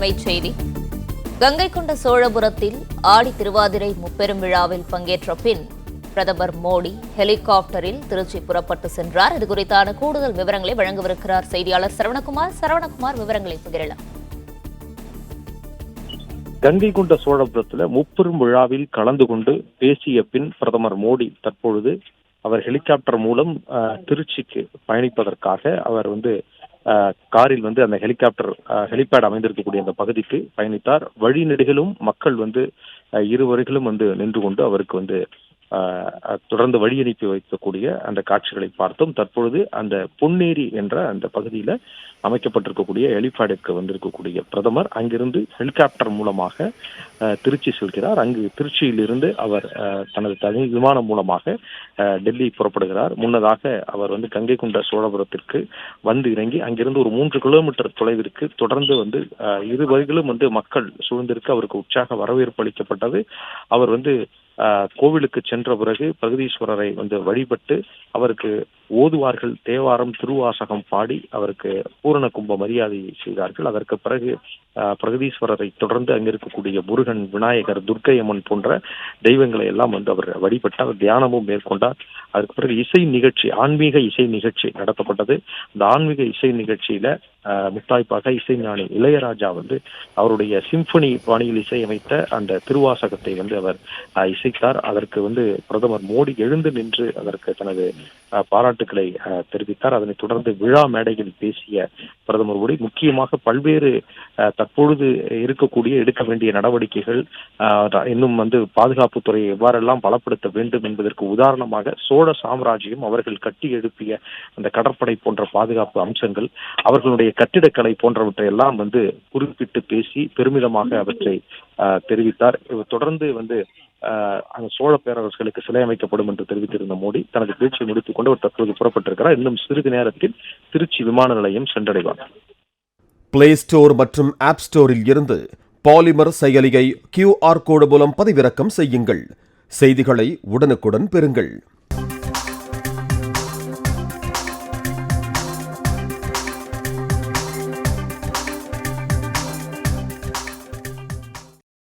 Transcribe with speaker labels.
Speaker 1: அண்மைச் செய்தி. கங்கை கொண்ட சோழபுரத்தில் ஆடி திருவாதிரை முப்பெரும் விழாவில் பங்கேற்ற பின் பிரதமர் மோடி ஹெலிகாப்டரில் திருச்சி புறப்பட்டு சென்றார். இது குறித்தான கூடுதல் விவரங்களை வழங்கவிருக்கிறார் செய்தியாளர் சரவணகுமார். சரவணகுமார் விவரங்களை பகிரலாம்
Speaker 2: கங்கை கொண்ட சோழபுரத்துல முப்பெரும் விழாவில் கலந்து கொண்டு பேசிய பின் பிரதமர் மோடி தற்பொழுது அவர் ஹெலிகாப்டர் மூலம் திருச்சிக்கு பயணிப்பதற்காக அவர் வந்து காரில் வந்து அந்த ஹெலிகாப்டர் ஹெலிபேட் அமைந்திருக்கக்கூடிய அந்த பகுதிக்கு பயணித்தார். வழிநெடுகளும் மக்கள் வந்து அஹ், வந்து நின்று கொண்டு அவருக்கு வந்து தொடர்ந்து வழி அனுப்பி வைக்கக்கூடிய அந்த காட்சிகளை பார்த்தோம். தற்பொழுது அந்த பொன்னேரி என்ற அந்த பகுதியில அமைக்கப்பட்டிருக்கக்கூடிய ஹெலிபேடுக்கு வந்திருக்கக்கூடிய பிரதமர் அங்கிருந்து ஹெலிகாப்டர் மூலமாக திருச்சி செல்கிறார். அங்கு திருச்சியிலிருந்து அவர் அஹ், தனது தனி விமானம் மூலமாக டெல்லி புறப்படுகிறார். முன்னதாக அவர் வந்து கங்கை கொண்ட சோழபுரத்திற்கு வந்து இறங்கி அங்கிருந்து ஒரு மூன்று கிலோமீட்டர் தொலைவிற்கு தொடர்ந்து வந்து இரு வழிகளும் வந்து மக்கள் சூழ்ந்திருக்கு அவருக்கு உற்சாக வரவேற்பு அளிக்கப்பட்டது. அவர் வந்து கோவிலுக்கு சென்ற பிறகு பிரகதீஸ்வரரை வந்து வழிபட்டு அவருக்கு ஓதுவார்கள். தேவாரம் திருவாசகம் பாடி அவருக்கு பூரண கும்ப மரியாதையை செய்தார்கள். அதற்கு பிறகு பிரகதீஸ்வரரை தொடர்ந்து அங்கிருக்கக்கூடிய முருகன் விநாயகர் துர்க்கை அம்மன் போன்ற தெய்வங்களை எல்லாம் வந்து அவர் வழிபட்டார் தியானமும் மேற்கொண்டார். அதற்கு பிறகு இசை நிகழ்ச்சி ஆன்மீக இசை நிகழ்ச்சி நடத்தப்பட்டது. அந்த ஆன்மீக இசை நிகழ்ச்சியில முத்தாய்ப்பாக இசைஞானி இளையராஜா வந்து அவருடைய சிம்பனி பாணியில் இசையமைத்த அந்த திருவாசகத்தை வந்து அவர் இசைத்தார். அதற்கு வந்து பிரதமர் மோடி எழுந்து நின்று அதற்கு தனது பாராட்டு பாராட்டுக்களை தெரிவித்தார். அதனைத் தொடர்ந்து விழா மேடையில் பேசிய பிரதமர் மோடி முக்கியமாக பல்வேறு தற்பொழுது இருக்கக்கூடிய எடுக்க வேண்டிய நடவடிக்கைகள் இன்னும் வந்து பாதுகாப்பு துறையை எவ்வாறெல்லாம் பலப்படுத்த வேண்டும் என்பதற்கு உதாரணமாக சோழ சாம்ராஜ்யம் அவர்கள் கட்டி எழுப்பிய அந்த கடற்படை போன்ற பாதுகாப்பு அம்சங்கள் அவர்களுடைய கட்டிடக்கலை போன்றவற்றை எல்லாம் வந்து குறிப்பிட்டு பேசி பெருமிதமாக அவற்றை தெரிவித்தார். இவர் தொடர்ந்து வந்து அந்த சோழ பேரரசுகளுக்கு சிலை அமைக்கப்படும் என்று தெரிவித்திருந்த மோடி தனது பேச்சை முடித்துக் கொண்டு ஒரு தற்போது புறப்பட்டிருக்கிறார். இன்னும் சிறிது நேரத்தில் திருச்சி விமான நிலையம் சென்றடைவார்.
Speaker 3: பிளே ஸ்டோர் மற்றும் ஆப் ஸ்டோரில் இருந்து பாலிமர் செயலியை கியூஆர் கோடு மூலம் பதிவிறக்கம் செய்யுங்கள். செய்திகளை உடனுக்குடன் பெறுங்கள்.